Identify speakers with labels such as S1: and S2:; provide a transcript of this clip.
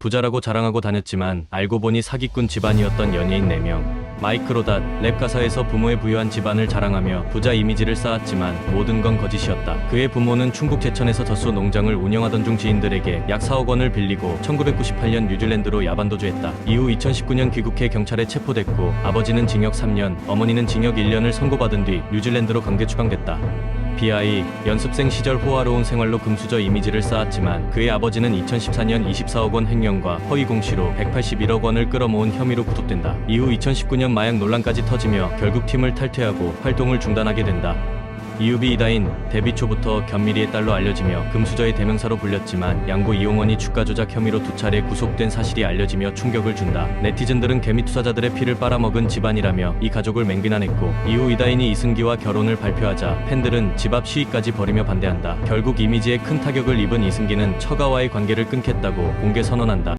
S1: 부자라고 자랑하고 다녔지만 알고 보니 사기꾼 집안이었던 연예인 4명. 마이크 로닷, 랩 가사에서 부모의 부유한 집안을 자랑하며 부자 이미지를 쌓았지만 모든 건 거짓이었다. 그의 부모는 충북 제천에서 젖소 농장을 운영하던 중 지인들에게 약 4억 원을 빌리고 1998년 뉴질랜드로 야반도주했다. 이후 2019년 귀국해 경찰에 체포됐고 아버지는 징역 3년, 어머니는 징역 1년을 선고받은 뒤 뉴질랜드로 강제 추방됐다. BI 연습생 시절 호화로운 생활로 금수저 이미지를 쌓았지만 그의 아버지는 2014년 24억 원 횡령과 허위 공시로 181억 원을 끌어모은 혐의로 구속된다. 이후 2019년 마약 논란까지 터지며 결국 팀을 탈퇴하고 활동을 중단하게 된다. 이유비 이다인 데뷔 초부터 견미리의 딸로 알려지며 금수저의 대명사로 불렸지만 양고 이용원이 주가 조작 혐의로 두 차례 구속된 사실이 알려지며 충격을 준다. 네티즌들은 개미 투자자들의 피를 빨아먹은 집안이라며 이 가족을 맹비난했고 이후 이다인이 이승기와 결혼을 발표하자 팬들은 집 앞 시위까지 벌이며 반대한다. 결국 이미지에 큰 타격을 입은 이승기는 처가와의 관계를 끊겠다고 공개 선언한다.